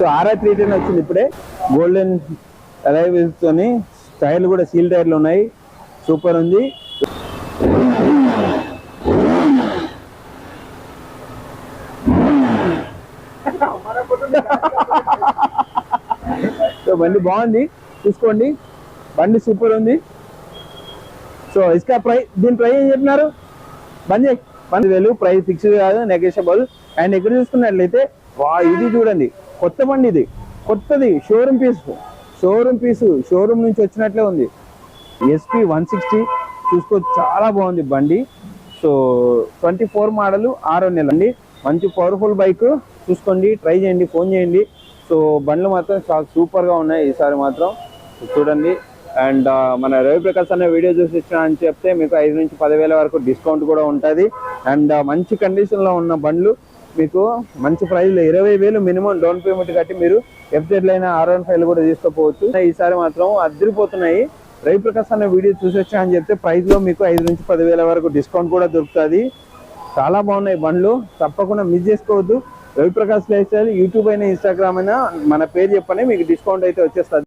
So RR three ten వచ్చింది ఇప్పుడే golden అలైవ్స్ తోని టైర్లు కూడా సీల్ టైర్లు ఉన్నాయి. సూపర్ ఉంది. సో బండి బాగుంది. చూసుకోండి బండి సూపర్ ఉంది. సో ఇసుక ప్రై దీని ప్రైస్ ఏం చెప్పినారు బంద్ చేయి బంద్ వేలు ప్రైస్ ఫిక్స్ కాదు నెగోషియబుల్ అండ్ ఇక్కడ చూసుకున్నట్లయితే వా ఇది చూడండి. కొత్త బండి ఇది. కొత్తది. Showroom piece showroom piece showroom నుంచి వచ్చినట్లే ఉంది. ఎస్పీ వన్ సిక్స్టీ చూసుకో చాలా బాగుంది బండి. సో ట్వంటీ ఫోర్ మోడల్ ఆరో నెల అండి. మంచి పవర్ఫుల్ బైక్ చూసుకోండి ట్రై చేయండి ఫోన్ చేయండి. సో బండ్లు మాత్రం చాలా సూపర్గా ఉన్నాయి ఈసారి మాత్రం. చూడండి. అండ్ uh, మన రవి ప్రకాశ్ అనే వీడియో చూసి ఇచ్చినా చెప్తే మీకు ఐదు నుంచి పదివేల వరకు డిస్కౌంట్ కూడా ఉంటుంది. అండ్ uh, మంచి కండిషన్లో ఉన్న బండ్లు మీకు మంచి ప్రైజ్లో ఇరవై వేలు మినిమం డౌన్ పేమెంట్ కట్టి మీరు ఎఫ్జెడ్ అయినా ఆర్ వన్ ఫైవ్ కూడా తీసుకోపోవచ్చు. ఈసారి మాత్రం అదిరిపోతున్నాయి రవి ప్రకాశ్ అనే వీడియో చూసి వచ్చా అని చెప్తే ప్రైస్లో మీకు ఐదు నుంచి పదివేల వరకు డిస్కౌంట్ కూడా దొరుకుతుంది. చాలా బాగున్నాయి బండ్లు. తప్పకుండా మిస్ చేసుకోవద్దు. రవిప్రకాష్ లైఫ్ స్టైల్ యూట్యూబ్ అయినా ఇన్స్టాగ్రామ్ అయినా మన పేరు చెప్పనే మీకు డిస్కౌంట్ అయితే వచ్చేస్తుంది.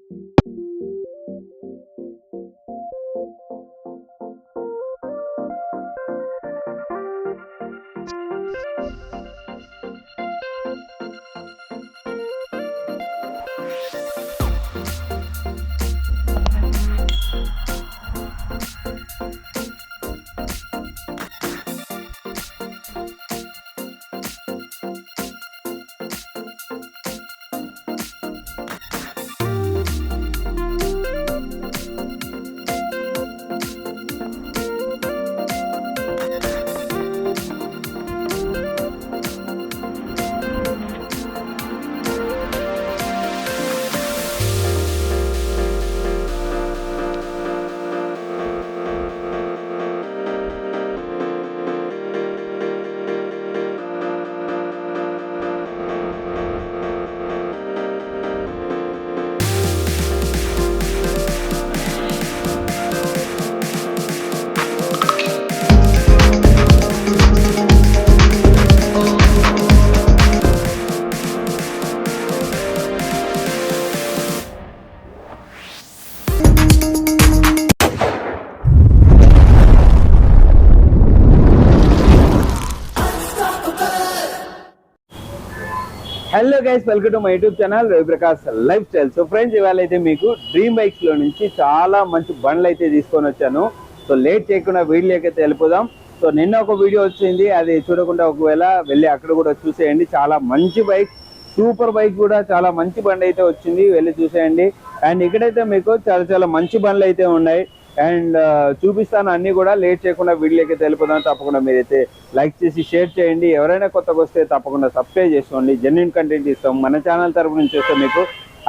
hello guys welcome to my YouTube channel Raviprakash life style so friends ఇవాళ అయితే మీకు డ్రీమ్ బైక్స్లో నుంచి చాలా మంచి బండ్లు అయితే తీసుకొని వచ్చాను. సో లేట్ చేయకుండా వీడియోకి అయితే వెళ్ళిపోదాం. సో నిన్న ఒక వీడియో వచ్చింది. అది చూడకుండా ఒకవేళ వెళ్ళి అక్కడ కూడా చూసేయండి. చాలా మంచి బైక్ సూపర్ బైక్ కూడా చాలా మంచి బండి అయితే వచ్చింది. వెళ్ళి చూసేయండి. అండ్ ఇక్కడైతే మీకు చాలా చాలా మంచి బండ్లు అయితే ఉన్నాయి. అండ్ చూపిస్తాను అన్నీ కూడా. లేట్ చేయకుండా వీడియోకి తెలిపోదాం. తప్పకుండా మీరైతే లైక్ చేసి షేర్ చేయండి. ఎవరైనా కొత్తగా వస్తే తప్పకుండా సబ్స్క్రైబ్ చేసుకోండి. జెన్యున్ కంటెంట్ ఇస్తాం. మన ఛానల్ తరపు నుంచి వస్తే మీకు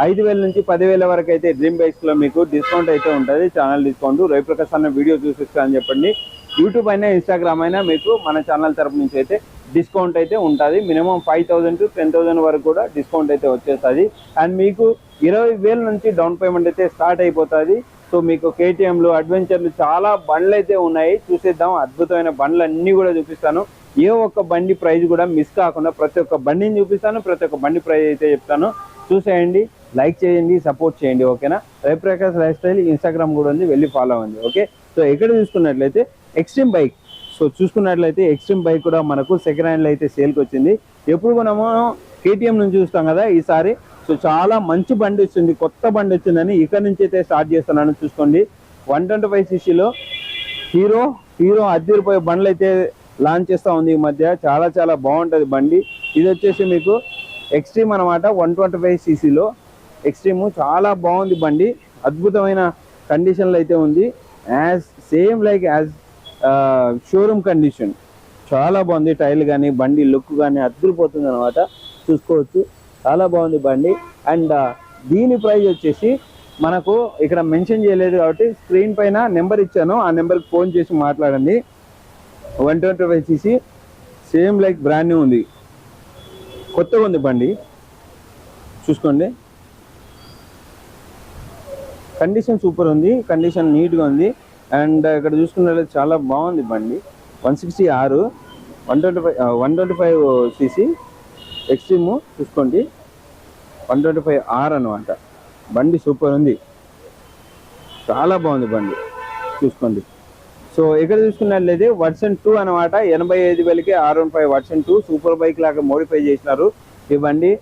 ఐదు వేల నుంచి పదివేల వరకు అయితే డ్రీమ్ బైక్స్లో మీకు డిస్కౌంట్ అయితే ఉంటుంది. ఛానల్ డిస్కౌంట్ రవిప్రకాశ్ అన్న వీడియో చూసిస్తా అని చెప్పండి. యూట్యూబ్ అయినా ఇన్స్టాగ్రామ్ అయినా మీకు మన ఛానల్ తరపు నుంచి అయితే డిస్కౌంట్ అయితే ఉంటుంది. Minimum five thousand to ten thousand వరకు కూడా డిస్కౌంట్ అయితే వచ్చేస్తుంది. అండ్ మీకు ఇరవై వేల నుంచి డౌన్ పేమెంట్ అయితే స్టార్ట్ అయిపోతుంది. సో మీకు కేటీఎంలు అడ్వెంచర్లు చాలా బండ్లు అయితే ఉన్నాయి. చూసేద్దాం. అద్భుతమైన బండ్లు అన్నీ కూడా చూపిస్తాను. ఏ ఒక్క బండి ప్రైజ్ కూడా మిస్ కాకుండా ప్రతి ఒక్క బండిని చూపిస్తాను. ప్రతి ఒక్క బండి ప్రైజ్ అయితే చెప్తాను. చూసేయండి. లైక్ చేయండి. సపోర్ట్ చేయండి. ఓకేనా? రవిప్రకాష్ లైఫ్ స్టైల్ ఇన్స్టాగ్రామ్ కూడా ఉంది. వెళ్ళి ఫాలో అవ్వండి. ఓకే? సో ఎక్కడ చూసుకున్నట్లయితే ఎక్స్ట్రీమ్ బైక్ సో చూసుకున్నట్లయితే ఎక్స్ట్రీమ్ బైక్ కూడా మనకు సెకండ్ హ్యాండ్లో అయితే సేల్కి వచ్చింది. ఎప్పుడు మనము కేటీఎం నుంచి చూస్తాం కదా ఈసారి. సో చాలా మంచి బండి వచ్చింది కొత్త బండి వచ్చిందని ఇక్కడ నుంచి అయితే స్టార్ట్ చేస్తున్నాను చూసుకోండి. వన్ ట్వంటీ ఫైవ్ సీసీలో హీరో హీరో అద్దెరిపోయే బండ్లు అయితే లాంచ్ చేస్తూ ఉంది ఈ మధ్య. చాలా చాలా బాగుంటుంది బండి. ఇది వచ్చేసి మీకు ఎక్స్ట్రీమ్ అనమాట వన్ ట్వంటీ ఫైవ్ సీసీలో. ఎక్స్ట్రీమ్ చాలా బాగుంది బండి. అద్భుతమైన కండిషన్లో అయితే ఉంది. As same like as showroom condition చాలా బాగుంది టైల్ కానీ బండి లుక్ కానీ అద్దరిపోతుంది అనమాట చూసుకోవచ్చు. చాలా బాగుంది బండి. అండ్ దీని ప్రైస్ వచ్చేసి మనకు ఇక్కడ మెన్షన్ చేయలేదు కాబట్టి స్క్రీన్ పైన నెంబర్ ఇచ్చాను. ఆ నెంబర్కి ఫోన్ చేసి మాట్లాడండి. One twenty five CC same like brand new ఉంది. కొత్తగా ఉంది బండి. చూసుకోండి. కండిషన్ సూపర్ ఉంది. కండిషన్ నీట్గా ఉంది. అండ్ ఇక్కడ చూసుకున్నట్లయితే చాలా బాగుంది బండి. వన్ సిక్స్టీ ఆరు one twenty five one twenty five CC. Xtreme చూసుకోండి. వన్ ట్వంటీ ఫైవ్ ఆర్ అనమాట బండి సూపర్ ఉంది. చాలా బాగుంది బండి. చూసుకోండి. సో ఇక్కడ చూసుకున్నట్లయితే వర్షన్ టూ అనమాట ఎనభై ఐదు వేలకి R one five version two super bike లాగా మోడిఫై చేసినారు. ఈ బండి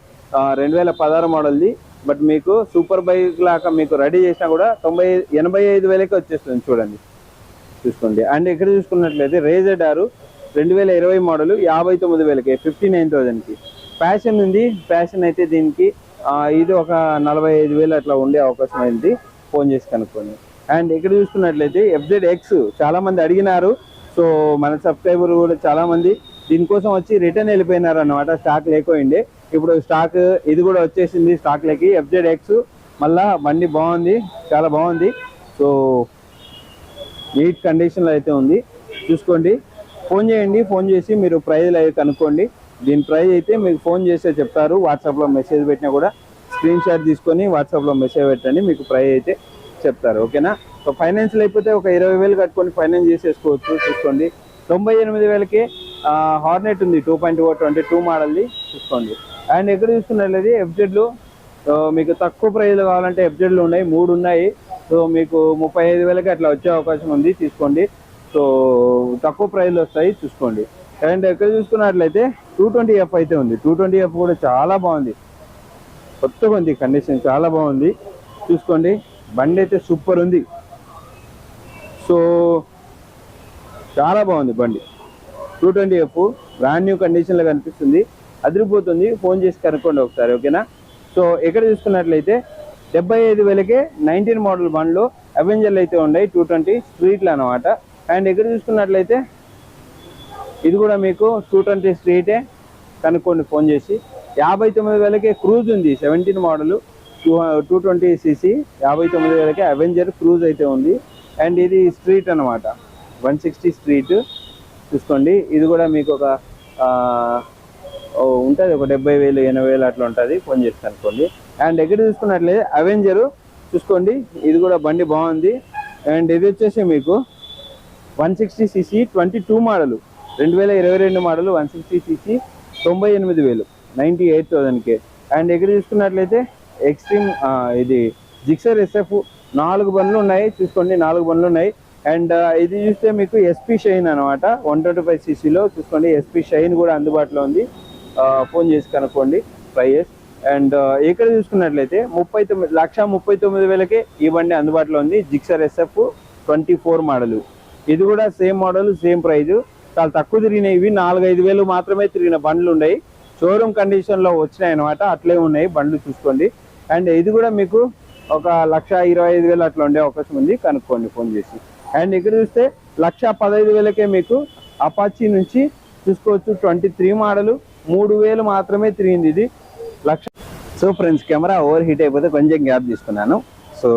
రెండు వేల పదహారు మోడల్ది. బట్ మీకు సూపర్ బైక్ లాగా మీకు రెడీ చేసినా కూడా తొంభై ఎనభై ఐదు వేలకి వచ్చేస్తుంది చూడండి. చూసుకోండి. అండ్ ఇక్కడ చూసుకున్నట్లయితే రేజెడ్ ఆరు రెండు వేల ఇరవై మోడల్ యాభై తొమ్మిది వేలకి ఫిఫ్టీ నైన్ థౌజండ్కి ప్యాషన్ ఉంది. ప్యాషన్ అయితే దీనికి ఇది ఒక నలభై ఐదు వేలు అట్లా ఉండే అవకాశం అయింది ఫోన్ చేసి కనుక్కోండి అండ్ ఇక్కడ చూసుకున్నట్లయితే ఎఫ్జెడ్ ఎక్స్ చాలా మంది అడిగినారు. సో మన సబ్స్క్రైబర్ కూడా చాలా మంది దీనికోసం వచ్చి రిటర్న్ వెళ్ళిపోయినారు అనమాట స్టాక్ లేకపోయింది. ఇప్పుడు స్టాక్ ఇది కూడా వచ్చేసింది స్టాక్లోకి ఎఫ్జెడ్ ఎక్స్ మళ్ళా బండి బాగుంది. చాలా బాగుంది. సో నీట్ కండిషన్లో అయితే ఉంది. చూసుకోండి. ఫోన్ చేయండి. ఫోన్ చేసి మీరు ప్రైజ్లు అవి కనుక్కోండి. దీని ప్రైజ్ అయితే మీకు ఫోన్ చేస్తే చెప్తారు వాట్సాప్లో మెసేజ్ పెట్టినా కూడా స్క్రీన్ షాట్ తీసుకొని వాట్సాప్లో మెసేజ్ పెట్టండి మీకు ప్రైజ్ అయితే చెప్తారు ఓకేనా? సో ఫైనాన్స్ అయిపోతే ఒక ఇరవై వేలు కట్టుకొని ఫైనాన్స్ చేసేసుకోవచ్చు చూసుకోండి. తొంభై ఎనిమిది వేలకి హార్నెట్ ఉంది two point O twenty two మోడల్ది చూసుకోండి. అండ్ ఎక్కడ చూసుకున్నట్లయితే ఎఫ్జెడ్లు మీకు తక్కువ ప్రైజ్లో కావాలంటే ఎఫ్జెడ్లు ఉన్నాయి మూడు ఉన్నాయి. సో మీకు ముప్పై ఐదు వేలకి అట్లా వచ్చే అవకాశం ఉంది తీసుకోండి. సో తక్కువ ప్రైజ్లో వస్తాయి చూసుకోండి. అండ్ ఎక్కడ చూసుకున్నట్లయితే టూ ట్వంటీ ఎఫ్ అయితే ఉంది. టూ ట్వంటీ ఎఫ్ కూడా చాలా బాగుంది. కొత్తగా ఉంది కండిషన్ చాలా బాగుంది. చూసుకోండి. బండి అయితే సూపర్ ఉంది. సో చాలా బాగుంది బండి. Two twenty F brand new కండిషన్లో కనిపిస్తుంది. అదిరిపోతుంది. ఫోన్ చేసి కనుక్కోండి ఒకసారి ఓకేనా సో ఎక్కడ చూసుకున్నట్లయితే డెబ్బై ఐదు వేలకే నైన్టీన్ మోడల్ బండ్లు అవెంజర్లు అయితే ఉన్నాయి. టూ ట్వంటీ స్ట్రీట్లు అనమాట అండ్ ఎక్కడ చూసుకున్నట్లయితే ఇది కూడా మీకు టూ ట్వంటీ స్ట్రీటే కనుక్కోండి ఫోన్ చేసి యాభై తొమ్మిది వేలకే క్రూజ్ ఉంది seventeen model two two twenty CC యాభై తొమ్మిది వేలకే అవెంజర్ క్రూజ్ అయితే ఉంది. అండ్ ఇది స్ట్రీట్ అనమాట వన్ సిక్స్టీ స్ట్రీట్ చూసుకోండి. ఇది కూడా మీకు ఒక ఉంటుంది. ఒక డెబ్బై వేలు ఎనభై వేలు అట్లా ఉంటుంది. ఫోన్ చేసి కనుక్కోండి. అండ్ ఎక్కడ చూసుకున్నట్లయితే అవెంజరు చూసుకోండి. ఇది కూడా బండి బాగుంది. అండ్ ఇది వచ్చేసి మీకు one sixty CC twenty two model రెండు వేల ఇరవై రెండు మోడల్ వన్ సిక్స్టీ సీసీ తొంభై ఎనిమిది వేలు నైంటీ ఎయిట్ థౌసండ్కి. అండ్ ఎక్కడ చూసుకున్నట్లయితే ఎక్స్ట్రీమ్ ఇది జిక్సర్ ఎస్ఎఫ్ నాలుగు బండ్లు ఉన్నాయి. చూసుకోండి నాలుగు బండ్లు ఉన్నాయి. అండ్ ఇది చూస్తే మీకు ఎస్పీ షైన్ అనమాట వన్ ట్వంటీ ఫైవ్ సీసీలో చూసుకోండి ఎస్పీ షైన్ కూడా అందుబాటులో ఉంది. ఫోన్ చేసి కనుక్కోండి ప్రైస్ అండ్ ఇక్కడ చూసుకున్నట్లయితే ముప్పై తొమ్మిది లక్ష ముప్పై తొమ్మిది వేలకే ఈ బండి అందుబాటులో ఉంది. Gixxer SF twenty four model. ఇది కూడా సేమ్ మోడల్ సేమ్ ప్రైజ్. చాలా తక్కువ తిరిగినాయి. ఇవి నాలుగైదు వేలు మాత్రమే తిరిగిన బండ్లు ఉన్నాయి. షోరూమ్ కండిషన్లో వచ్చినాయి అనమాట అట్లే ఉన్నాయి. బండ్లు చూసుకోండి. అండ్ ఇది కూడా మీకు ఒక లక్ష ఇరవై ఐదు వేలు అట్లా ఉండే అవకాశం ఉంది. కనుక్కోండి ఫోన్ చేసి. అండ్ ఇక్కడ చూస్తే లక్ష పదహైదు వేలకే మీకు అపాచీ నుంచి చూసుకోవచ్చు ట్వంటీ త్రీ మోడల్. మూడు వేలు మాత్రమే తిరిగింది ఇది. Lakh so friends camera overheat అయిపోతే కొంచెం గ్యాప్ తీసుకున్నాను. So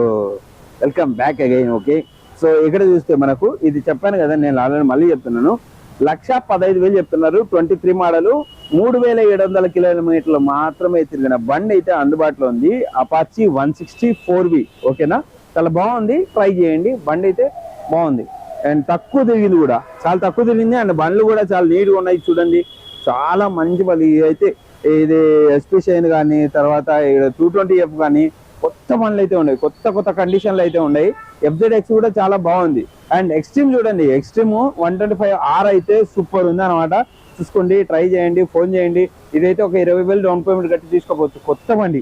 welcome back again okay. So ఇక్కడ చూస్తే మనకు ఇది చెప్పాను కదా నేను ఆల్రెడీ మళ్ళీ చెప్తున్నాను. లక్ష పదహైదు వేలు చెప్తున్నారు. ట్వంటీ త్రీ మోడల్ మూడు వేల ఏడు వందల కిలోమీటర్లు మాత్రమే తిరిగిన బండి అయితే అందుబాటులో ఉంది. Apache one sixty four V. ఓకేనా? చాలా బాగుంది. ట్రై చేయండి. బండి అయితే బాగుంది. అండ్ తక్కువ తిరిగింది కూడా. చాలా తక్కువ తిరిగింది. అండ్ బండ్లు కూడా చాలా నీట్గా ఉన్నాయి చూడండి. చాలా మంచి బండి. అయితే ఇది ఎస్పీ షైన్ కానీ తర్వాత టూ ట్వంటీ ఎఫ్ కానీ కొత్త బండ్లు అయితే ఉన్నాయి. కొత్త కొత్త కండిషన్లు అయితే ఉన్నాయి. ఎఫ్జెడ్ ఎక్స్ కూడా చాలా బాగుంది. అండ్ ఎక్స్ట్రీమ్ చూడండి. Xtreme one twenty five R అయితే సూపర్ ఉంది అనమాట చూసుకోండి ట్రై చేయండి ఫోన్ చేయండి. ఇదైతే ఒక ఇరవై వేలు డౌన్ పేమెంట్ కట్టి తీసుకోవచ్చు కొత్త బండి.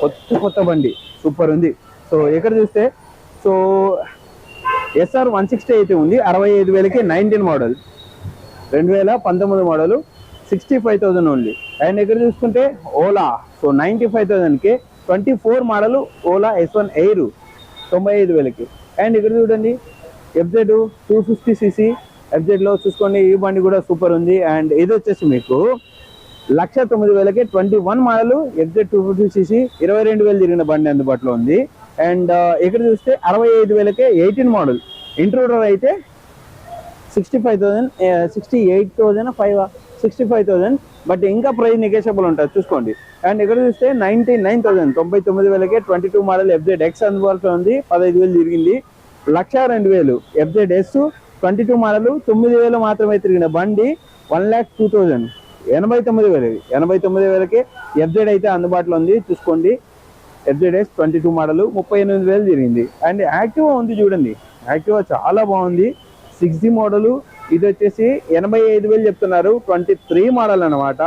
కొత్త కొత్త బండి. సూపర్ ఉంది. సో ఇక్కడ చూస్తే? సో ఎస్ఆర్ వన్ సిక్స్టీ అయితే ఉంది. అరవై ఐదు వేలకి నైన్టీన్ మోడల్ రెండు వేల పంతొమ్మిది model sixty five thousand only and ఇక్కడ చూసుకుంటే? Ola so ninety five థౌసండ్కి twenty four model Ola S one air తొంభై ఐదు వేలకి. అండ్ ఇక్కడ చూడండి ఎఫ్జెడ్ టూ ఫిఫ్టీ సీసీ. ఎఫ్జెడ్లో చూసుకోండి ఈ బండి కూడా సూపర్ ఉంది. అండ్ ఇది వచ్చేసి మీకు లక్ష తొమ్మిది వేలకి twenty one model FZ two fifty CC ఇరవై రెండు వేలు తిరిగిన బండి అందుబాటులో ఉంది. అండ్ ఇక్కడ చూస్తే అరవై ఐదు వేలకే ఎయిటీన్ మోడల్. ఇంట్రూడర్ అయితే sixty five thousand sixty eight thousand five sixty five thousand but ఇంకా ప్రైస్ నెగేషబుల్ ఉంటుంది. చూసుకోండి. అండ్ ఇక్కడ చూస్తే నైన్టీ నైన్ థౌసండ్ తొంభై తొమ్మిది వేలకే twenty two model FZ X అందుబాటులో ఉంది పదహైదు వేలు తిరిగింది. లక్ష రెండు వేలు FZ S twenty two model తొమ్మిది వేలు మాత్రమే తిరిగిన బండి వన్ ల్యాక్ టూ థౌజండ్ ఎనభై తొమ్మిది వేలు ఎనభై తొమ్మిది వేలకి ఎఫ్జెడ్ అయితే అందుబాటులో ఉంది. చూసుకోండి. ఎఫ్జెడ్ఎస్ ట్వంటీ టూ మోడల్ ముప్పై ఎనిమిది వేలు తిరిగింది. అండ్ యాక్టివా ఉంది చూడండి. యాక్టివా చాలా బాగుంది. సిక్స్ జీ మోడలు ఇది వచ్చేసి ఎనభై ఐదు వేలు చెప్తున్నారు. ట్వంటీ త్రీ మోడల్ అనమాట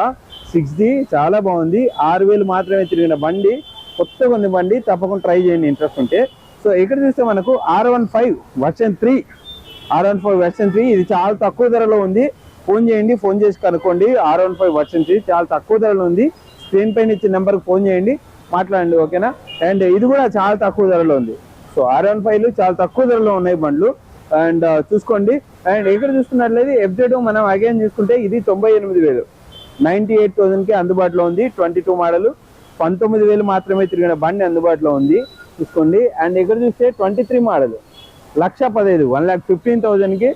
సిక్స్ చాలా బాగుంది. ఆరు వేలు మాత్రమే తిరిగిన బండి. కొత్తగా ఉంది బండి. తప్పకుండా ట్రై చేయండి ఇంట్రెస్ట్ ఉంటే. సో ఇక్కడ చూస్తే మనకు R one five version three. R one five version three. ఇది చాలా తక్కువ ధరలో ఉంది. ఫోన్ చేయండి ఫోన్ చేసి కనుక్కోండి. R one five version three చాలా తక్కువ ధరలో ఉంది. స్క్రీన్ పైన ఇచ్చిన నెంబర్కి ఫోన్ చేయండి. మాట్లాడండి ఓకేనా? అండ్ ఇది కూడా చాలా తక్కువ ధరలో ఉంది. సో ఆర్ వన్ ఫైవ్లు చాలా తక్కువ ధరలో ఉన్నాయి బండ్లు. అండ్ చూసుకోండి. అండ్ ఇక్కడ చూసుకున్నట్లయితే ఎఫ్జెడ్ మనం అగైన్ చూసుకుంటే ఇది తొంభై ఎనిమిది వేలు. నైన్టీ ఎయిట్ థౌసండ్కి అందుబాటులో ఉంది ట్వంటీ టూ మోడల్. పంతొమ్మిది వేలు మాత్రమే తిరిగిన బండి అందుబాటులో ఉంది. చూసుకోండి. అండ్ ఇక్కడ చూస్తే ట్వంటీ త్రీ మోడల్. లక్ష పదహైదు వన్ ల్యాక్ ఫిఫ్టీన్ థౌజండ్కి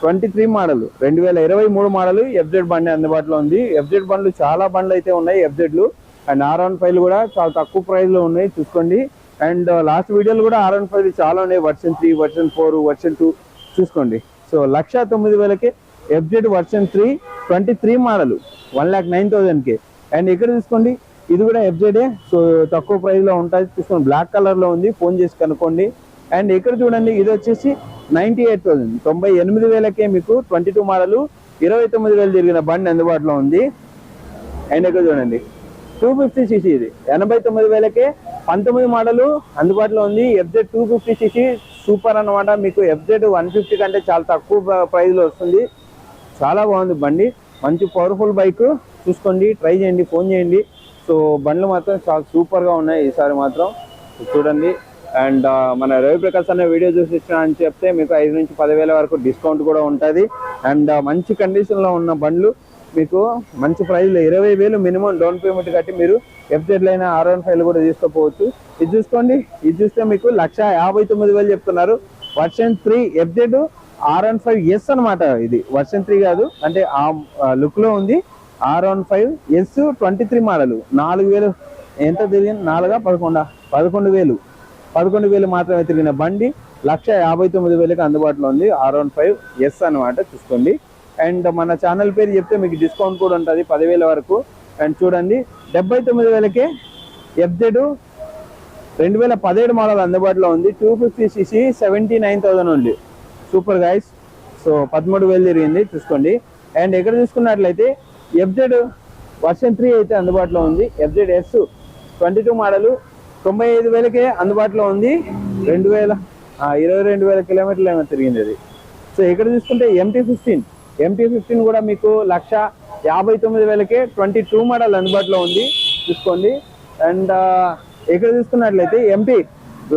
ట్వంటీ త్రీ మోడల్. రెండు వేల ఇరవై మూడు మోడల్ ఎఫ్జెడ్ బండి అందుబాటులో ఉంది. ఎఫ్జెడ్ బండ్లు చాలా బండ్లు అయితే ఉన్నాయి ఎఫ్జెడ్లు అండ్ ఆర్ వన్ ఫైవ్లు కూడా చాలా తక్కువ ప్రైస్లో ఉన్నాయి. చూసుకోండి. అండ్ uh, లాస్ట్ వీడియోలు కూడా ఆర్ అండ్ ఫైవ్ చాలా ఉన్నాయి. Version three version four version two చూసుకోండి. సో లక్ష తొమ్మిది వేలకి FZ version three twenty three model one lakh nine థౌజండ్కి అండ్ ఇక్కడ చూసుకోండి ఇది కూడా ఎఫ్జెడే సో తక్కువ ప్రైస్లో ఉంటుంది చూసుకోండి బ్లాక్ కలర్లో ఉంది. ఫోన్ చేసి కనుక్కోండి. అండ్ ఇక్కడ చూడండి ఇది వచ్చేసి నైంటీ ఎయిట్ థౌసండ్ తొంభై ఎనిమిది వేలకే మీకు ట్వంటీ టూ మోడల్ ఇరవై తొమ్మిది వేలు తిరిగిన బండి అందుబాటులో ఉంది. అండ్ ఇక్కడ చూడండి టూ ఫిఫ్టీ సీసీ ఇది. ఎనభై తొమ్మిది వేలకే పంతొమ్మిది మోడల్ అందుబాటులో ఉంది. FZ two fifty CC super అన్నమాట. మీకు ఎఫ్జెడ్ వన్ ఫిఫ్టీ కంటే చాలా తక్కువ ప్రైస్లో వస్తుంది. చాలా బాగుంది బండి. మంచి పవర్ఫుల్ బైక్ చూసుకోండి ట్రై చేయండి ఫోన్ చేయండి. సో బండ్లు మాత్రం చాలా సూపర్గా ఉన్నాయి ఈసారి మాత్రం. చూడండి. అండ్ మన రవి ప్రకాశ్ అనే వీడియో చూసి అని చెప్తే మీకు ఐదు నుంచి పదివేల వరకు డిస్కౌంట్ కూడా ఉంటుంది. అండ్ మంచి కండిషన్లో ఉన్న బండ్లు మీకు మంచి ప్రైస్లో ఇరవై వేలు మినిమం డౌన్ పేమెంట్ కట్టి మీరు ఎఫ్జెడ్లు అయినా ఆర్ వన్ ఫైవ్లు కూడా తీసుకోపోవచ్చు. ఇది చూసుకోండి ఇది చూస్తే మీకు లక్ష యాభై తొమ్మిది వేలు చెప్తున్నారు. Version three FZ R one five S అనమాట ఇది. వర్షన్ త్రీ కాదు అంటే ఆ లుక్లో ఉంది. R one five S twenty three model నాలుగు వేలు ఎంత తిరిగింది? నాలుగా? పదకొండా? పదకొండు వేలు. పదకొండు వేలు మాత్రమే తిరిగిన బండి లక్ష యాభై తొమ్మిది వేలకు అందుబాటులో ఉంది. ఆర్ వన్ ఫైవ్ ఎస్ అనమాట చూసుకోండి. అండ్ మన ఛానల్ పేరు చెప్తే మీకు డిస్కౌంట్ కూడా ఉంటుంది పదివేల వరకు. అండ్ చూడండి డెబ్బై తొమ్మిది వేలకే ఎఫ్జెడ్ రెండు వేల పదిహేడు మోడల్ అందుబాటులో ఉంది. Two fifty CC seventy nine thousand ఉంది సూపర్ గైస్ సో పదమూడు వేలు తిరిగింది చూసుకోండి. అండ్ ఎక్కడ చూసుకున్నట్లయితే ఎఫ్జెడ్ వర్షన్ త్రీ అయితే అందుబాటులో ఉంది. FZ S twenty two model తొంభై ఐదు వేలకే అందుబాటులో ఉంది. రెండు వేల ఇరవై రెండు వేల కిలోమీటర్లు ఏమైనా తిరిగింది అది. సో ఇక్కడ చూసుకుంటే ఎంటీ ఫిఫ్టీన్ ఎంటీ ఫిఫ్టీన్ కూడా మీకు లక్ష యాభై తొమ్మిది వేలకే ట్వంటీ టూ మోడల్ అందుబాటులో ఉంది. చూసుకోండి. అండ్ ఇక్కడ చూసుకున్నట్లయితే ఎంపీ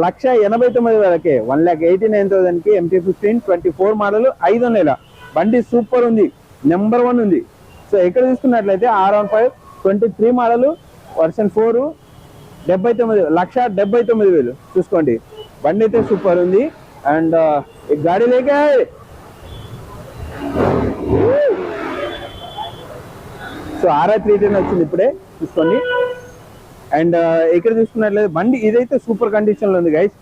లక్ష ఎనభై తొమ్మిది వేలకే one lakh eighty nine థౌసండ్కి MT fifteen twenty four model ఐదు నెల బండి సూపర్ ఉంది. నెంబర్ వన్ ఉంది. సో ఇక్కడ చూసుకున్నట్లయితే R one five twenty three model version four డెబ్బై తొమ్మిది లక్ష డెబ్బై తొమ్మిది వేలు. చూసుకోండి. బండి అయితే సూపర్ ఉంది. అండ్ ఈ గాడి లేక. సో ఆర్ఆర్ త్రీ టెన్ వచ్చింది ఇప్పుడే చూసుకోండి. అండ్ ఇక్కడ చూసుకున్నట్లయితే బండి ఇదైతే సూపర్ కండిషన్లో ఉంది గైస్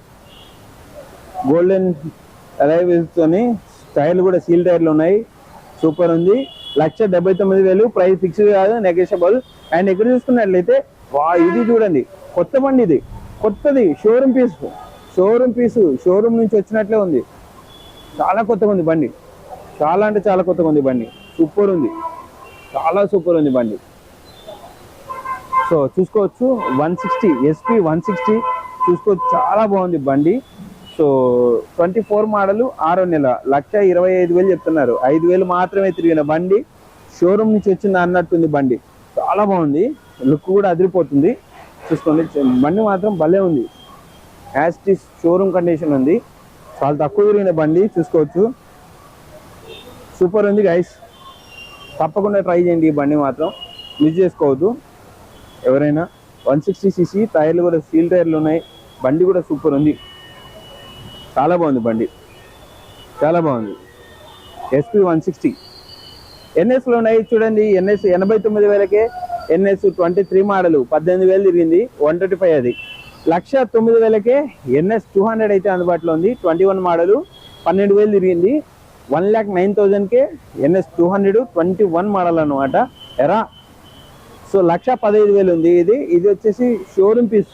గోల్డెన్ అరైవల్స్ తోని టైర్లు కూడా సీల్ టైర్లు ఉన్నాయి. సూపర్ ఉంది. లక్ష డెబ్బై తొమ్మిది వేలు ప్రైస్ ఫిక్స్ కాదు నెగోషియబుల్ అండ్ ఇక్కడ చూసుకున్నట్లయితే వా ఇది చూడండి. కొత్త బండి ఇది. కొత్తది showroom piece showroom piece showroom నుంచి వచ్చినట్లే ఉంది. చాలా కొత్తగా ఉంది బండి. చాలా అంటే చాలా కొత్తగా ఉంది బండి. సూపర్ ఉంది. చాలా సూపర్ ఉంది బండి. సో చూసుకోవచ్చు one sixty SP one sixty చూసుకోవచ్చు చాలా బాగుంది బండి. సో ట్వంటీ ఫోర్ మోడల్ ఆరో నెల లక్ష ఇరవై ఐదు వేలు చెప్తున్నారు. ఐదు వేలు మాత్రమే తిరిగిన బండి. షోరూమ్ నుంచి వచ్చింది అన్నట్టుంది బండి. చాలా బాగుంది. లుక్ కూడా అదిరిపోతుంది. చూసుకోండి బండి మాత్రం భలే ఉంది. యాస్టిస్ షోరూమ్ కండిషన్ ఉంది. చాలా తక్కువ తిరిగిన బండి చూసుకోవచ్చు. సూపర్ ఉంది గైస్ తప్పకుండా ట్రై చేయండి ఈ బండి మాత్రం. మిస్ చేసుకోవద్దు. ఎవరైనా వన్ సిక్స్టీ సీసీ టైర్లు కూడా స్టీల్ టైర్లు ఉన్నాయి. బండి కూడా సూపర్ ఉంది. చాలా బాగుంది బండి. చాలా బాగుంది. SP one sixty. ఎన్ఎస్లో ఉన్నాయి చూడండి. ఎన్ఎస్ ఎనభై తొమ్మిది వేలకే ఎన్ఎస్ ట్వంటీ త్రీ మోడల్. పద్దెనిమిది వేలు తిరిగింది. వన్ ట్వంటీ ఫైవ్ అది. లక్ష తొమ్మిది వేలకే ఎన్ఎస్ టూ హండ్రెడ్ అయితే అందుబాటులో ఉంది. Twenty one model. పన్నెండు వేలు తిరిగింది. One lakh nine థౌజండ్కే NS two hundred twenty one model అనమాట ఎరా. సో లక్ష పదహైదు వేలు ఉంది ఇది. ఇది వచ్చేసి షోరూమ్ పీస్.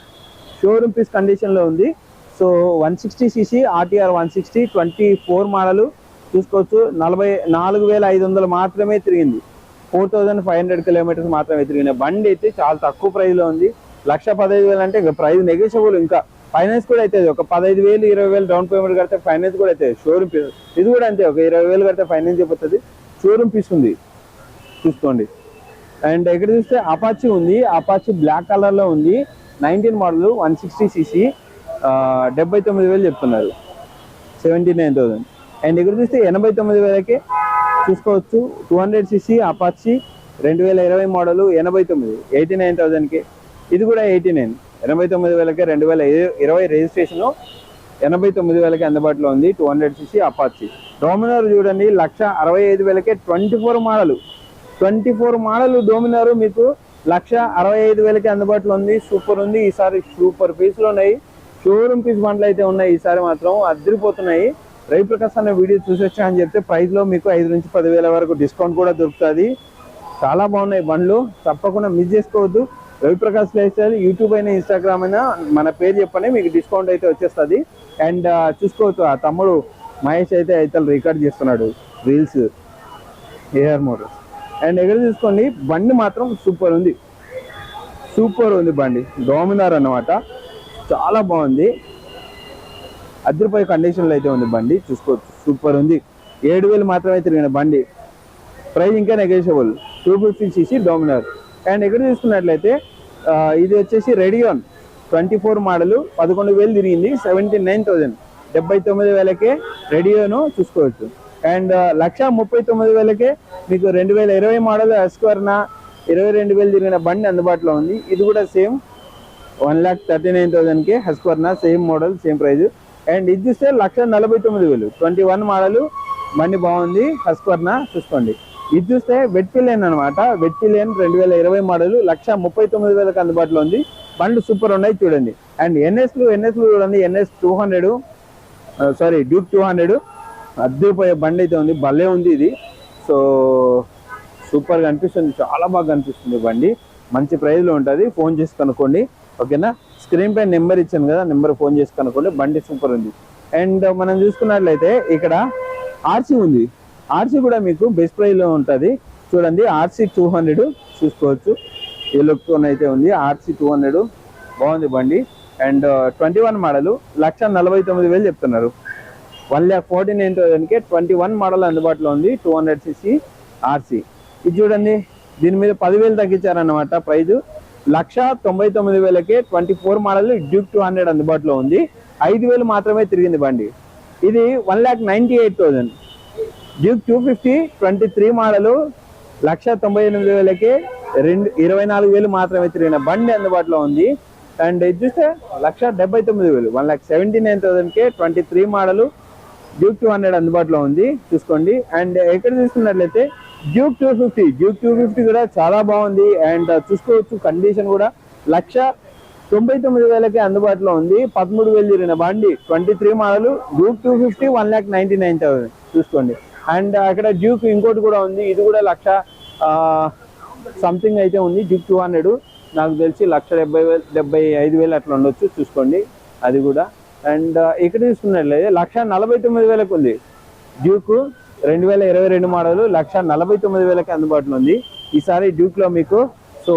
షోరూమ్ పీస్ కండిషన్లో ఉంది. So one sixty CC RTR one sixty twenty four model. చూసుకోవచ్చు. నలభై నాలుగు వేల ఐదు వందలు మాత్రమే తిరిగింది. Four thousand five hundred kilometres మాత్రమే తిరిగిన బండి అయితే చాలా తక్కువ ప్రైస్లో ఉంది. లక్ష పదహైదు వేలు అంటే ఇంకా ప్రైస్ నెగోషియబుల్ ఇంకా. ఫైనాన్స్ కూడా అవుతుంది. ఒక పదహైదు వేలు ఇరవై వేలు డౌన్ పేమెంట్ కడితే ఫైనాన్స్ కూడా అవుతుంది. షోరూమ్ పీస్ ఇది కూడా అంతే. ఒక ఇరవై వేలు కడితే ఫైనాన్స్ అయిపోతుంది. షోరూమ్ పీస్ ఉంది. చూసుకోండి. అండ్ ఇక్కడ చూస్తే అపాచి ఉంది. అపాచి బ్లాక్ కలర్లో ఉంది. Nineteen model one sixty CC డెబ్బై తొమ్మిది వేలు చెప్తున్నారు. Seventy nine thousand. అండ్ ఇక్కడ చూస్తే ఎనభై తొమ్మిది వేలకే చూసుకోవచ్చు. టూ హండ్రెడ్ సీసీ అపాచి రెండు వేల ఇరవై మోడల్ ఎనభై తొమ్మిది ఎయిటీ నైన్ థౌసండ్కి. ఇది కూడా ఎయిటీ నైన్. ఎనభై తొమ్మిది వేలకే రెండు వేల ఇరవై రిజిస్ట్రేషన్ ఎనభై తొమ్మిది వేలకి అందుబాటులో ఉంది two hundred CC Apache. Dominar చూడండి లక్ష అరవై ఐదు వేలకే twenty four model. Twenty four model Dominar మీకు లక్ష అరవై ఐదు వేలకి అందుబాటులో ఉంది సూపర్ ఉంది. ఈసారి సూపర్ పీసులు ఉన్నాయి. షోరూమ్ పీస్ బండ్లు అయితే ఉన్నాయి ఈసారి మాత్రం అదిరిపోతున్నాయి రవి ప్రకాశ్ అనే వీడియో చూసి అని చెప్తే ప్రైస్లో మీకు ఐదు నుంచి పదివేల వరకు డిస్కౌంట్ కూడా దొరుకుతుంది. చాలా బాగున్నాయి బండ్లు తప్పకుండా మిస్ చేసుకోవద్దు. రవిప్రకాష్ లైఫ్ స్టైల్ యూట్యూబ్ అయినా ఇన్స్టాగ్రామ్ అయినా మన పేరు చెప్పనే మీకు డిస్కౌంట్ అయితే వచ్చేస్తుంది. అండ్ చూసుకోవచ్చు ఆ తమ్ముడు మహేష్ అయితే అయితే రికార్డ్ చేస్తున్నాడు రీల్స్ ఏఆర్ మోటార్స్ అండ్ ఎక్కడ చూసుకోండి బండి మాత్రం సూపర్ ఉంది. సూపర్ ఉంది బండి డోమినార్ అన్నమాట. చాలా బాగుంది. అద్దరిపోయే కండిషన్లో అయితే ఉంది బండి చూసుకోవచ్చు సూపర్ ఉంది. ఏడు వేలు మాత్రమే తిరిగిన బండి. ప్రైస్ ఇంకా negotiable two fifty CC Dominar and ఎక్కడ చూసుకున్నట్లయితే ఇది వచ్చేసి రెడియోన్ ట్వంటీ ఫోర్ మోడల్ పదకొండు వేలు తిరిగింది సెవెంటీ నైన్ థౌజండ్. డెబ్బై తొమ్మిది వేలకే రెడియోను చూసుకోవచ్చు. అండ్ లక్ష ముప్పై తొమ్మిది వేలకే మీకు రెండు వేల ఇరవై మోడల్ ఎస్క్వర్నా ఇరవై రెండు వేలు తిరిగిన బండి అందుబాటులో ఉంది. ఇది కూడా same one lakh thirty nine థౌజండ్కి Husqvarna same model same price and ఇది చూస్తే లక్ష నలభై తొమ్మిది వేలు. ట్వంటీ వన్ మోడల్ బండి బాగుంది హస్క్వర్నా చూసుకోండి. ఇది చూస్తే వెట్పిలేన్ అనమాట వెట్పిలేన్ రెండు వేల ఇరవై మోడల్ లక్ష ముప్పై తొమ్మిది వేలకు అందుబాటులో ఉంది. బండ్లు సూపర్ ఉన్నాయి చూడండి. అండ్ ఎన్ఎస్లు ఎన్ఎస్లు చూడండి. NS two hundred sorry Duke two hundred అద్దెపోయే బండి అయితే ఉంది. భలే ఉంది ఇది. సో సూపర్గా అనిపిస్తుంది. చాలా బాగా అనిపిస్తుంది బండి. మంచి ప్రైజ్లో ఉంటుంది. ఫోన్ చేసి కనుక్కోండి. ఓకేనా? స్క్రీన్ పై నెంబర్ ఇచ్చాను కదా నెంబర్ ఫోన్ చేసి కనుక్కోండి. బండి సూపర్ ఉంది. అండ్ మనం చూసుకున్నట్లయితే ఇక్కడ ఆర్సీ ఉంది. ఆర్సీ కూడా మీకు బెస్ట్ ప్రైస్లో ఉంటుంది. చూడండి ఆర్సీ టూ హండ్రెడ్ చూసుకోవచ్చు. ఈ అయితే ఉంది. RC two hundred. బాగుంది బండి. And uh, twenty one model. Lakh నలభై తొమ్మిది వేలు చెప్తున్నారు. వన్ ల్యాక్ ఫార్టీ నైన్ థౌసండ్కే ట్వంటీ వన్ మోడల్ అందుబాటులో ఉంది. Two hundred CC RC. ఇది చూడండి దీని మీద పదివేలు తగ్గించారన్నమాట ప్రైజ్. లక్ష తొంభై తొమ్మిది వేలకే twenty four model Duke two hundred అందుబాటులో ఉంది. ఐదు వేలు మాత్రమే తిరిగింది బండి. ఇది one lakh ninety eight thousand. Duke two fifty twenty three model lakh తొంభై ఎనిమిది వేలకి రెండు ఇరవై నాలుగు వేలు మాత్రమే తిరిగిన బండి అందుబాటులో ఉంది. అండ్ ఇది చూస్తే లక్ష డెబ్బై తొమ్మిది వేలు one lakh seventy nine థౌసండ్కే twenty three model Duke two hundred అందుబాటులో ఉంది. చూసుకోండి. అండ్ ఎక్కడ చూసుకున్నట్లయితే Duke two fifty Duke two fifty కూడా చాలా బాగుంది. అండ్ చూసుకోవచ్చు కండిషన్ కూడా లక్ష తొంభై తొమ్మిది వేలకి అందుబాటులో ఉంది. పదమూడు వేలు తిరిగిన బండి twenty three model Duke two fifty one lakh ninety nine thousand చూసుకోండి. అండ్ అక్కడ డ్యూక్ ఇంకోటి కూడా ఉంది. ఇది కూడా లక్ష సంథింగ్ అయితే ఉంది. Duke two hundred. నాకు తెలిసి లక్ష డెబ్బై వేలు డెబ్బై ఐదు వేలు అట్లా ఉండొచ్చు. చూసుకోండి. అది కూడా. అండ్ ఇక్కడ చూసుకున్నట్లయితే లక్ష నలభై తొమ్మిది వేలకు ఉంది. డ్యూక్ రెండు వేల ఇరవై రెండు మోడల్ లక్ష నలభై తొమ్మిది వేలకి అందుబాటులో ఉంది. ఈసారి డ్యూక్లో మీకు సో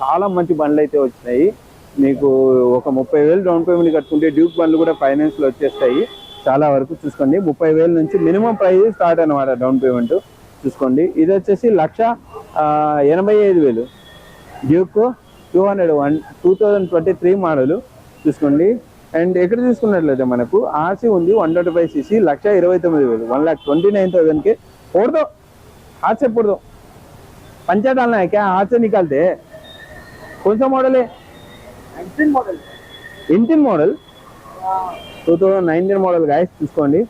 చాలా మంచి బండ్లు అయితే వచ్చినాయి. మీకు ఒక ముప్పై వేలు డౌన్ పేమెంట్ కట్టుకుంటే డ్యూక్ బండ్లు కూడా ఫైనాన్స్లో వచ్చేస్తాయి. చాలా వరకు చూసుకోండి. ముప్పై వేల నుంచి మినిమం ప్రైస్ స్టార్ట్ అనమాట డౌన్ పేమెంట్. చూసుకోండి. ఇది వచ్చేసి లక్ష ఎనభై ఐదు వేలు. Duke two hundred one two thousand twenty three model. చూసుకోండి. అండ్ ఎక్కడ చూసుకున్నట్లయితే మనకు ఆర్సీ ఉంది వన్ ట్వంటీ ఫైవ్ సీసీ లక్ష ఇరవై తొమ్మిది వేలు. వన్ ల్యాక్ ట్వంటీ నైన్ థౌసండ్కి ఓడదాం ఆర్సీ పొడదాం పంచాటాలన క్యా ఆర్సీ కొంచెం మోడలే. Model intern model two thousand nineteen model guys చూసుకోండి.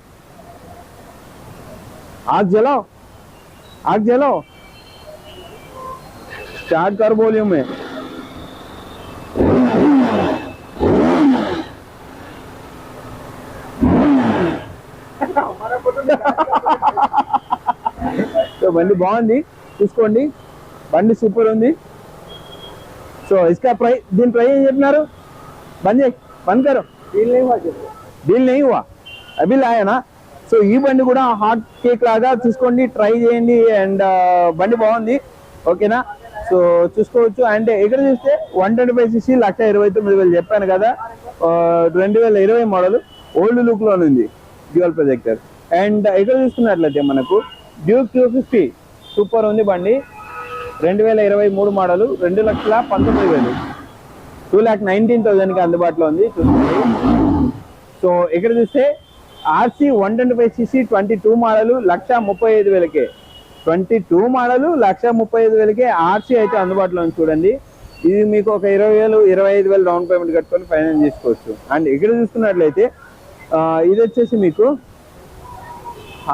ఆగ్ జలో आग जलाओ स्टार्ट బండి బాగుంది. చూసుకోండి. బండి సూపర్ ఉంది. సో ఇసుక ప్రై దీని ప్రై ఏం చెప్పినారు? బంద్ చేయి బంద్ కారు డీల్ नहीं हुआ అభి లాయనా సో ఈ బండి కూడా హాట్ కేక్ లాగా చూసుకోండి ట్రై చేయండి అండ్ బండి బాగుంది ఓకేనా సో చూసుకోవచ్చు అండ్ ఇక్కడ చూస్తే one twenty five CC lakh ఇరవై తొమ్మిది వేలు చెప్పాను కదా రెండు వేల ఇరవై మోడల్ ఓల్డ్ లుక్ లో ఉంది డ్యూయల్ ప్రొజెక్టర్ అండ్ ఇక్కడ చూసుకున్నట్లయితే మనకు డ్యూక్ టూ ఫిఫ్టీ సూపర్ ఉంది బండి రెండు వేల ఇరవై మూడు మోడల్ రెండు లక్షల పంతొమ్మిది వేలు టూ ల్యాక్ నైన్టీన్ థౌసండ్కి అందుబాటులో ఉంది చూసుకోండి సో ఇక్కడ చూస్తే RC one twenty five CC twenty two model లక్ష ముప్పై ఐదు వేలకే. ట్వంటీ టూ మోడలు లక్ష ముప్పై ఐదు వేలకే ఆర్సీ అయితే అందుబాటులో ఉంది చూడండి. ఇది మీకు ఒక ఇరవై వేలు ఇరవై ఐదు వేలు డౌన్ పేమెంట్ కట్టుకొని ఫైనాన్స్ చేసుకోవచ్చు. అండ్ ఇక్కడ చూసుకున్నట్లయితే ఇది వచ్చేసి మీకు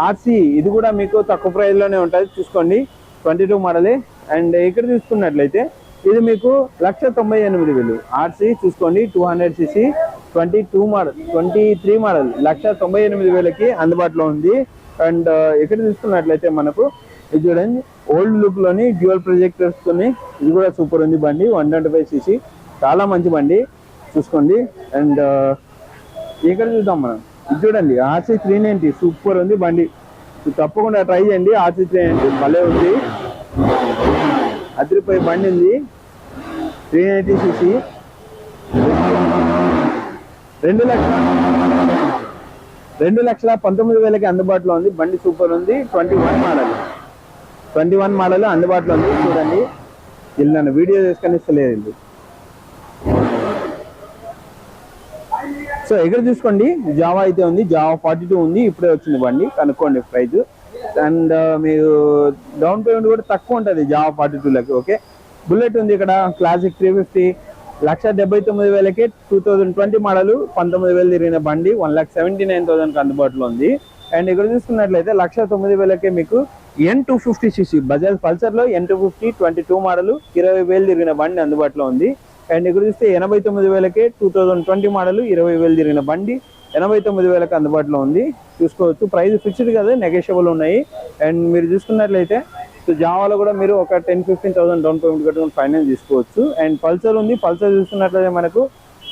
ఆర్సీ ఇది కూడా మీకు తక్కువ ప్రైస్లోనే ఉంటుంది చూసుకోండి. Twenty two మోడలే. అండ్ ఇక్కడ చూసుకున్నట్లయితే ఇది మీకు లక్ష తొంభై ఎనిమిది వేలు. ఆర్సీ చూసుకోండి two hundred CC twenty two model twenty three model లక్ష తొంభై ఎనిమిది వేలకి అందుబాటులో ఉంది. అండ్ uh, ఇక్కడ చూసుకున్నట్లయితే మనకు ఇది చూడండి ఓల్డ్ లుక్లోని డ్యూయల్ ప్రొజెక్టర్స్ తోని ఇది కూడా సూపర్ ఉంది బండి వన్ ట్వంటీ ఫైవ్ సీసీ చాలా మంచి బండి చూసుకోండి. అండ్ uh, ఇక్కడ చూద్దాం మనం. ఇది చూడండి ఆర్సీ త్రీ నైన్టీ సూపర్ ఉంది బండి. తప్పకుండా ట్రై చేయండి ఆర్సీ త్రీ నైన్టీ భలే ఉంది. అదిరిపోయి బండి ఉంది త్రీ నైన్టీ సిసి. రెండు లక్షల రెండు లక్షల పంతొమ్మిది వేలకి అందుబాటులో ఉంది. బండి సూపర్ ఉంది. Twenty one model. Twenty one model అందుబాటులో ఉంది. చూడండి. వీళ్ళు నన్ను వీడియో చేసుకొని ఇస్తలేదు వీళ్ళు. సో ఇక్కడ చూసుకోండి జావా అయితే ఉంది. జావా ఫార్టీ టూ ఉంది. ఇప్పుడే వచ్చింది బండి. కనుక్కోండి ప్రైజ్. అండ్ మీరు డౌన్ పేమెంట్ కూడా తక్కువ ఉంటుంది జావా ఫార్టీ టూలకి ఓకే బుల్లెట్ ఉంది ఇక్కడ క్లాసిక్ త్రీ ఫిఫ్టీ లక్ష డెబ్బై తొమ్మిది వేలకి టూ థౌజండ్ ట్వంటీ మోడల్ పంతొమ్మిది వేలు తిరిగిన బండి వన్ లాక్ సెవెంటీ నైన్ థౌసండ్కి అందుబాటులో ఉంది. అండ్ ఇక్కడ చూసుకున్నట్లయితే లక్ష తొమ్మిది వేలకే మీకు N two fifty CC Bajaj పల్సర్లో N two fifty twenty two model ఇరవై వేలు తిరిగిన బండి అందుబాటులో ఉంది. అండ్ ఇక్కడ చూస్తే ఎనభై తొమ్మిది వేలకే టూ థౌజండ్ ట్వంటీ మోడల్ ఇరవై వేలు తిరిగిన బండి ఎనభై తొమ్మిది వేలకు అందుబాటులో ఉంది. చూసుకోవచ్చు. ప్రైస్ ఫిక్స్డ్ కదా నెగోషియబుల్ ఉన్నాయి. అండ్ మీరు చూసుకున్నట్లయితే సో జావాలో కూడా మీరు ఒక ten fifteen thousand down payment కట్టుకుని ఫైనాన్స్ తీసుకోవచ్చు. అండ్ పల్సర్ ఉంది. పల్సర్ చూసుకున్నట్లయితే మనకు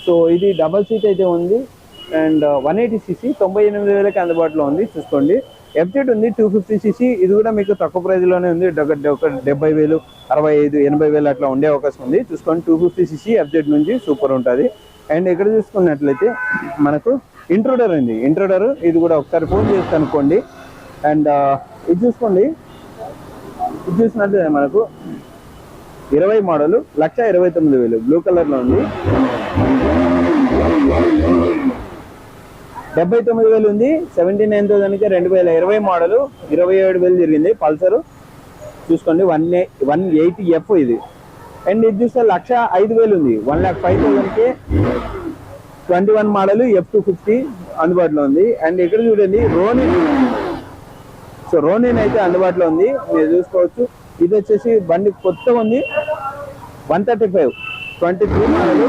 సో ఇది డబల్ సీట్ అయితే ఉంది. అండ్ వన్ ఎయిటీ సీసీ తొంభై ఎనిమిది వేలకి అందుబాటులో ఉంది. చూసుకోండి. ఎఫ్జెడ్ ఉంది టూ ఫిఫ్టీ సీసీ ఇది కూడా మీకు తక్కువ ప్రైజ్లోనే ఉంది. ఒక- డెబ్బై వేలు అరవై ఐదు ఎనభై వేలు అట్లా ఉండే అవకాశం ఉంది. చూసుకోండి. టూ ఫిఫ్టీ సీసీ ఎఫ్జెట్ నుంచి సూపర్ ఉంటుంది. అండ్ ఇక్కడ చూసుకున్నట్లయితే మనకు ఇంట్రోడర్ ఉంది ఇంట్రోడర్. ఇది కూడా ఒకసారి ఫోన్ చేసి కనుక్కోండి అండ్ ఇది చూసుకోండి. ఇది చూసినట్లయితే మనకు ఇరవై మోడల్ లక్ష ఇరవై తొమ్మిది వేలు. బ్లూ కలర్లో ఉంది. డెబ్బై తొమ్మిది వేలు ఉంది. సెవెంటీ నైన్ థౌసండ్కి రెండు వేల ఇరవై మోడల్ ఇరవై ఏడు వేలు జరిగింది. పల్సర్. చూసుకోండి వన్ వన్ ఎయిటీ ఎఫ్ ఇది. అండ్ ఇది చూస్తే లక్ష ఐదు వేలు ఉంది. One lakh five థౌసండ్కి twenty one model F two fifty అందుబాటులో ఉంది. అండ్ ఇక్కడ చూడండి రోనిన్. సో రోనిన్ అయితే అందుబాటులో ఉంది. మీరు చూసుకోవచ్చు. ఇది వచ్చేసి బండి కొత్తగా ఉంది. One thirty five. Twenty three model.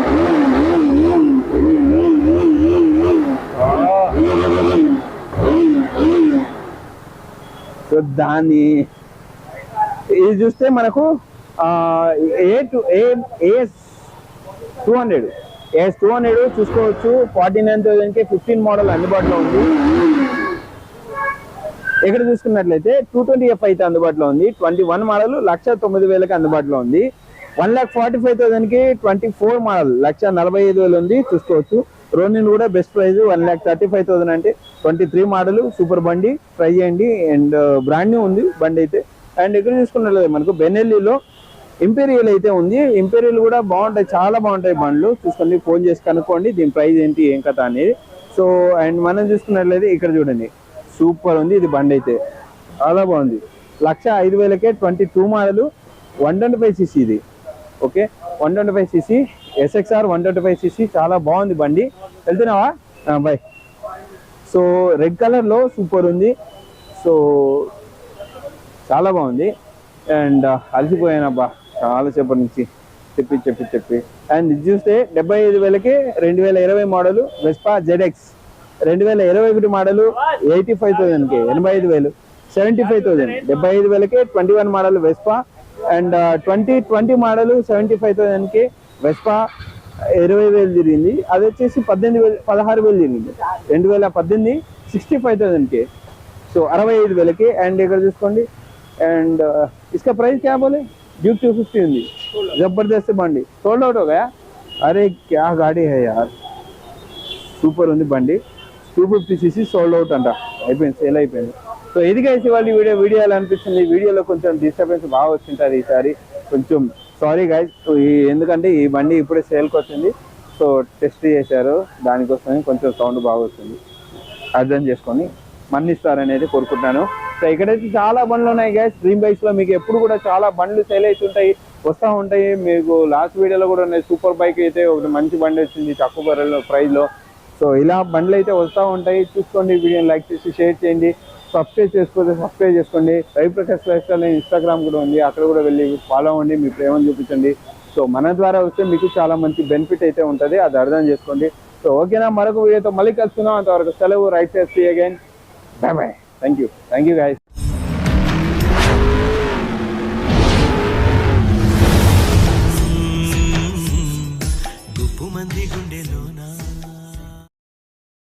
So దాన్ని ఇది చూస్తే మనకు A two A A two hundred S two hundred చూసుకోవచ్చు. ఫార్టీ నైన్ థౌసండ్కి ఫిఫ్టీన్ మోడల్ అందుబాటులో ఉంది. ఇక్కడ చూసుకున్నట్లయితే టూ ట్వంటీ ఎఫ్ అయితే అందుబాటులో ఉంది. ట్వంటీ వన్ మోడల్ లక్ష తొమ్మిది వేలకి అందుబాటులో ఉంది. వన్ ల్యాక్ ఫార్టీ ఫైవ్ థౌసండ్కి ట్వంటీ ఫోర్ మోడల్ లక్ష నలభై ఐదు వేలు ఉంది. చూసుకోవచ్చు. రోనిన్ కూడా best price one lakh thirty five thousand అంటే ట్వంటీ త్రీ మోడల్ సూపర్ బండి. ట్రై చేయండి. అండ్ uh, బ్రాండ్ న్యూ ఉంది బండి అయితే. అండ్ ఇక్కడ చూసుకున్నట్లయితే మనకు బెనెల్లీలో ఇంపీరియల్ అయితే ఉంది. ఇంపీరియల్ కూడా బాగుంటాయి. చాలా బాగుంటాయి బండ్లు. చూసుకోండి ఫోన్ చేసి కనుక్కోండి దీని ప్రైస్ ఏంటి ఏం కథ అనేది. సో అండ్ మనం చూసుకున్నట్లయితే ఇక్కడ చూడండి సూపర్ ఉంది ఇది బండి అయితే. చాలా బాగుంది. లక్ష ఐదు వేలకే twenty two model one twenty five CC ఇది. Okay? One twenty five CC SXR one twenty five CC చాలా బాగుంది బండి. వెళ్తున్నావా? బాయ్. సో రెడ్ కలర్లో సూపర్ ఉంది. సో చాలా బాగుంది. అండ్ అలసిపోయానబ్బా. చాలాసేపటి నుంచి చెప్పి చెప్పి చెప్పి. అండ్ ఇది చూస్తే డెబ్బై ఐదు వేలకి రెండు వేల ఇరవై మోడల్ వెస్పా జెడెక్స్ రెండు వేల ఇరవై ఒకటి మోడల్ ఎయిటీ ఫైవ్ థౌజండ్కి ఎనభై ఐదు వేలు. Seventy five thousand. డెబ్బై ఐదు వేలకి twenty one model Vespa and twenty twenty model seventy five థౌసండ్కి Vespa ఇరవై వేలు తిరిగింది. అది వచ్చేసి పద్దెనిమిది వేలు పదహారు వేలు తిరిగింది. రెండు వేల పద్దెనిమిది సిక్స్టీ ఫైవ్ థౌసండ్కి సో అరవై ఐదు వేలకి. అండ్ ఇక్కడ చూసుకోండి. అండ్ ఇసుక ప్రైస్ క్యాబోలే ड्यूक टू फिफ्टी ఉంది జబర్దస్త్ బండి సోల్డ్ అవుట్ होगा అరే క్యా గాడి హై యార్ సూపర్ ఉంది బండి two fifty CC sold out అంట అయిపోయింది సేల్ అయిపోయింది సో ఇది గైస్ ఇవాళ ఈ వీడియో వీడియో ఎలా అనిపిస్తుంది ఈ వీడియోలో కొంచెం డిస్టర్బెన్స్ బాగా వచ్చింటారు ఈసారి కొంచెం సారీ గైస్ ఎందుకంటే ఈ బండి ఇప్పుడే సేల్కి వచ్చింది సో టెస్ట్ చేశారు దానికోసం కొంచెం సౌండ్ బాగా వస్తుంది అర్థం చేసుకొని మన్నిస్తారు అనేది కోరుకుంటున్నాను సో ఇక్కడైతే చాలా బండ్లు ఉన్నాయి గ్యాస్ డ్రీమ్ బైక్స్లో మీకు ఎప్పుడు కూడా చాలా బండ్లు సేల్ అవుతుంటాయి వస్తూ ఉంటాయి. మీకు లాస్ట్ వీడియోలో కూడా ఉన్నాయి. సూపర్ బైక్ అయితే ఒకటి మంచి బండి వచ్చింది తక్కువ ధరలో ప్రైస్లో సో ఇలా బండ్లు అయితే వస్తూ ఉంటాయి. చూసుకోండి వీడియోని లైక్ చేసి షేర్ చేయండి. సబ్స్క్రైబ్ చేసుకోతే సబ్స్క్రైబ్ చేసుకోండి. Ravi Prakash life style Instagram కూడా ఉంది. అక్కడ కూడా వెళ్ళి ఫాలో అవ్వండి. మీ ప్రేమను చూపించండి. సో మన ద్వారా వస్తే మీకు చాలా మంచి బెనిఫిట్ అయితే ఉంటుంది. అది అర్థం చేసుకోండి. సో ఓకేనా మరొక వీడియోతో మళ్ళీ కలుసుకుందాం. అంతవరకు సెలవు. రైట్ చేసి again bye bye Thank you. Thank you, guys.